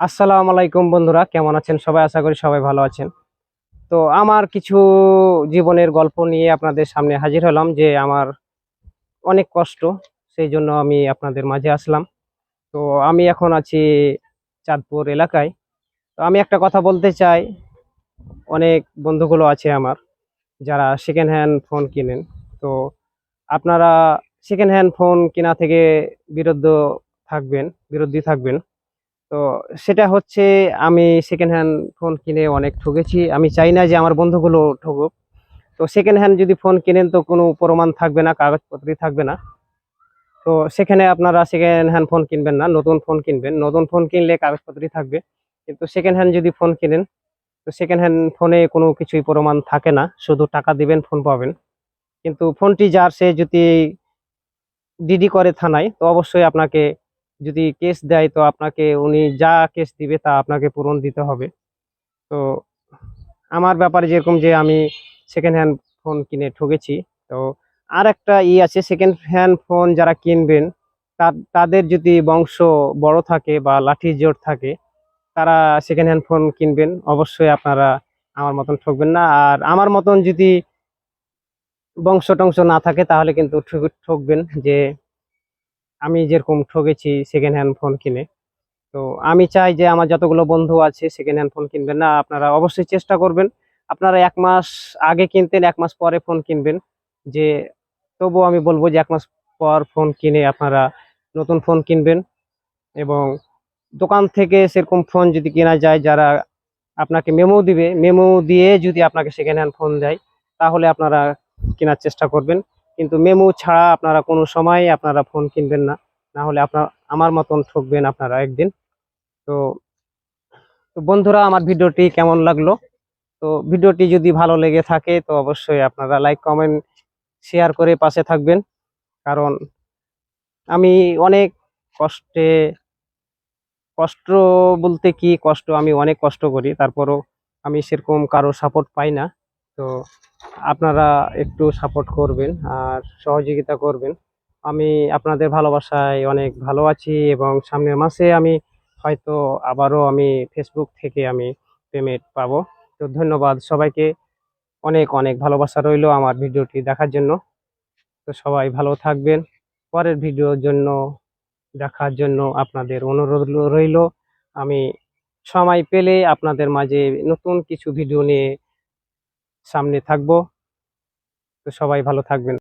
আসসালামু আলাইকুম বন্ধুরা, কেমন আছেন? সবাই আশা করি সবাই ভালো আছেন। তো আমার কিছু জীবনের গল্প নিয়ে আপনাদের সামনে হাজির হলাম যে আমার অনেক কষ্ট, সেই জন্য আমি আপনাদের মাঝে আসলাম। তো আমি এখন আছি চাঁদপুর এলাকায়। তো আমি একটা কথা বলতে চাই, অনেক বন্ধুগুলো আছে আমার যারা সেকেন্ড হ্যান্ড ফোন কিনেন। তো আপনারা সেকেন্ড হ্যান্ড ফোন কেনা থেকে বিরুদ্ধ থাকবেন, বিরোধী থাকবেন। তো সেটা হচ্ছে আমি সেকেন্ড হ্যান্ড ফোন কিনে অনেক ঠকেছি। আমি চাই না যে আমার বন্ধুগুলো ঠকুক। তো সেকেন্ড হ্যান্ড যদি ফোন কিনেন তো কোনো প্রমাণ থাকবে না, কাগজপত্রই থাকবে না। তো সেখানে আপনারা সেকেন্ড হ্যান্ড ফোন কিনবেন না, নতুন ফোন কিনবেন। নতুন ফোন কিনলে কাগজপত্রই থাকবে। কিন্তু সেকেন্ড হ্যান্ড যদি ফোন কিনেন, তো সেকেন্ড হ্যান্ড ফোনে কোনো কিছুই প্রমাণ থাকে না। শুধু টাকা দিবেন ফোন পাবেন। কিন্তু ফোনটি যার সে যদি ডিডি করে থানায়, তো অবশ্যই আপনাকে যদি কেস দেয়, তো আপনাকে, উনি যা কেস দিবে, তা আপনাকে পূরণ দিতে হবে। তো আমার ব্যাপারে যেরকম যে আমি সেকেন্ড হ্যান্ড ফোন কিনে ঠকেছি তো আর একটা ই আছে সেকেন্ড হ্যান্ড ফোন যারা কিনবেন তাদের যদি বংশ বড় থাকে বা লাঠি জোর থাকে, তারা সেকেন্ড হ্যান্ড ফোন কিনবেন, অবশ্যই আপনারা আমার মতন ঠকবেন না। আর আমার মতন যদি বংশ টংশ না থাকে, তাহলে কিন্তু ঠক- ঠকবেন যে আমি যেরকম ঠকেছি সেকেন্ড হ্যান্ড ফোন কিনে। তো আমি চাই যে আমার যতগুলো বন্ধু আছে সেকেন্ড হ্যান্ড ফোন কিনবেন না, আপনারা অবশ্যই চেষ্টা করবেন। আপনারা এক মাস আগে কিনতেন, এক মাস পরে ফোন কিনবেন। যে তবুও আমি বলব যে এক মাস পর ফোন কিনে আপনারা নতুন ফোন কিনবেন এবং দোকান থেকে সেরকম ফোন যদি কেনা যায়, যারা আপনাকে মেমো দিবে মেমো দিয়ে যদি আপনাকে সেকেন্ড হ্যান্ড ফোন দেয়, তাহলে আপনারা কেনার চেষ্টা করবেন। কিন্তু মেমো ছাড়া আপনারা কোনো সময় আপনারা ফোন কিনবেন না। না হলে আপনার, আমার মতন ঠকবেন আপনারা একদিন। তো তো বন্ধুরা, আমার ভিডিওটি কেমন লাগল? তো ভিডিওটি যদি ভালো লেগে থাকে, তো অবশ্যই আপনারা লাইক, কমেন্ট, শেয়ার করে পাশে থাকবেন। কারণ আমি অনেক কষ্টে, কষ্ট বলতে কি কষ্ট? আমি অনেক কষ্ট করি, তারপরও আমি সেরকম কারও সাপোর্ট পাই না। তো আপনারা একটু সাপোর্ট করবেন আর সহযোগিতা করবেন। আমি আপনাদের ভালোবাসায় অনেক ভালো আছি এবং সামনের মাসে আমি হয়তো আবারও আমি ফেসবুক থেকে আমি পেমেন্ট পাবো। তো ধন্যবাদ সবাইকে। অনেক অনেক ভালোবাসা রইল আমার ভিডিওটি দেখার জন্য। তো সবাই ভালো থাকবেন। পরের ভিডিওর জন্য, দেখার জন্য আপনাদের অনুরোধ রইল। আমি সময় পেলে আপনাদের মাঝে নতুন কিছু ভিডিও নিয়ে সামনে থাকব। তো সবাই ভালো থাকবেন।